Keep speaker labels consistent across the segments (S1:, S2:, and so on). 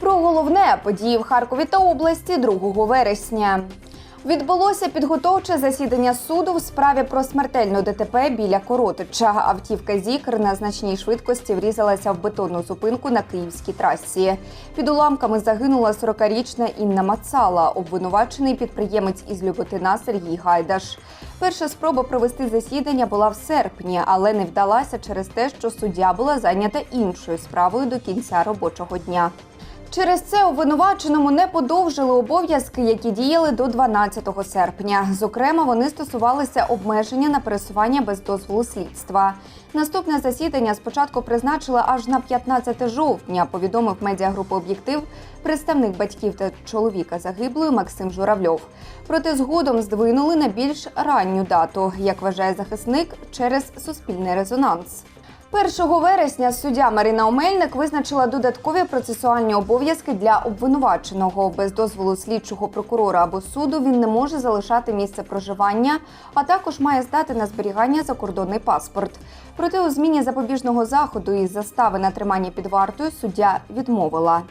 S1: Про головне події в Харкові та області 2 вересня. Відбулося підготовче засідання суду в справі про смертельну ДТП біля Коротича. Автівка Зікр на значній швидкості врізалася в бетонну зупинку на київській трасі. Під уламками загинула 40-річна Інна Мацала, обвинувачений підприємець із Люботина Сергій Гайдаш. Перша спроба провести засідання була в серпні, але не вдалася через те, що суддя була зайнята іншою справою до кінця робочого дня. Через це обвинуваченому не подовжили обов'язки, які діяли до 12 серпня. Зокрема, вони стосувалися обмеження на пересування без дозволу слідства. Наступне засідання спочатку призначили аж на 15 жовтня. Повідомив медіагрупа Об'єктив представник батьків та чоловіка загиблої Максим Журавльов. Проте згодом здвинули на більш ранню дату, як вважає захисник, через суспільний резонанс. 1 вересня суддя Марина Омельник визначила додаткові процесуальні обов'язки для обвинуваченого. Без дозволу слідчого прокурора або суду він не може залишати місце проживання, а також має здати на зберігання закордонний паспорт. Проте у зміні запобіжного заходу із застави на тримання під вартою суддя відмовила.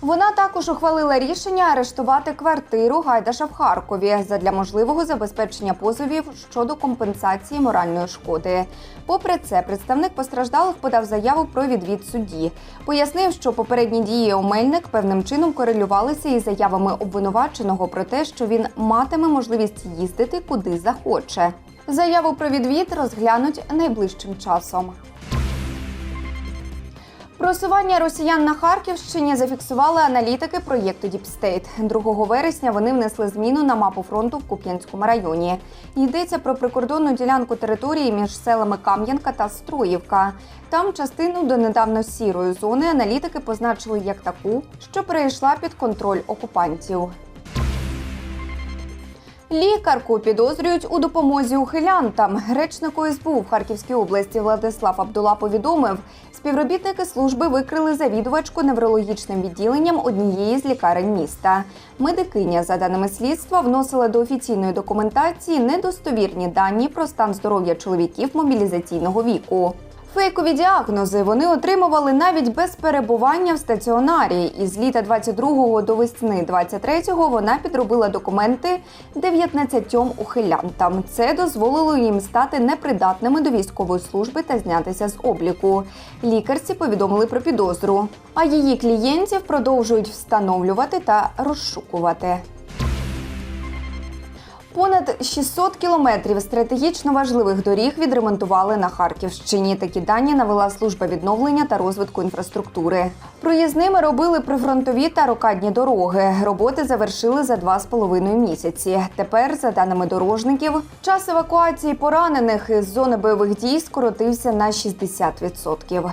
S1: Вона також ухвалила рішення арештувати квартиру Гайдаша в Харкові задля можливого забезпечення позовів щодо компенсації моральної шкоди. Попри це, представник постраждалих подав заяву про відвід судді. Пояснив, що попередні дії Омельник певним чином корелювалися із заявами обвинуваченого про те, що він матиме можливість їздити куди захоче. Заяву про відвід розглянуть найближчим часом. Просування росіян на Харківщині зафіксували аналітики проєкту Діпстейт. 2 вересня вони внесли зміну на мапу фронту в Куп'янському районі. Йдеться про прикордонну ділянку території між селами Кам'янка та Строївка. Там частину донедавно сірої зони аналітики позначили як таку, що перейшла під контроль окупантів. Лікарку підозрюють у допомозі ухилянтам. Речнику СБУ в Харківській області Владислав Абдула повідомив, співробітники служби викрили завідувачку неврологічним відділенням однієї з лікарень міста. Медикиня, за даними слідства, вносила до офіційної документації недостовірні дані про стан здоров'я чоловіків мобілізаційного віку. Фейкові діагнози вони отримували навіть без перебування в стаціонарі. Із літа 22-го до весни 23-го вона підробила документи 19 ухилянтам. Це дозволило їм стати непридатними до військової служби та знятися з обліку. Лікарці повідомили про підозру, а її клієнтів продовжують встановлювати та розшукувати. Понад 600 кілометрів стратегічно важливих доріг відремонтували на Харківщині. Такі дані навела служба відновлення та розвитку інфраструктури. Проїзними робили прифронтові та рокадні дороги. Роботи завершили за два з половиною місяці. Тепер, за даними дорожників, час евакуації поранених із зони бойових дій скоротився на 60%.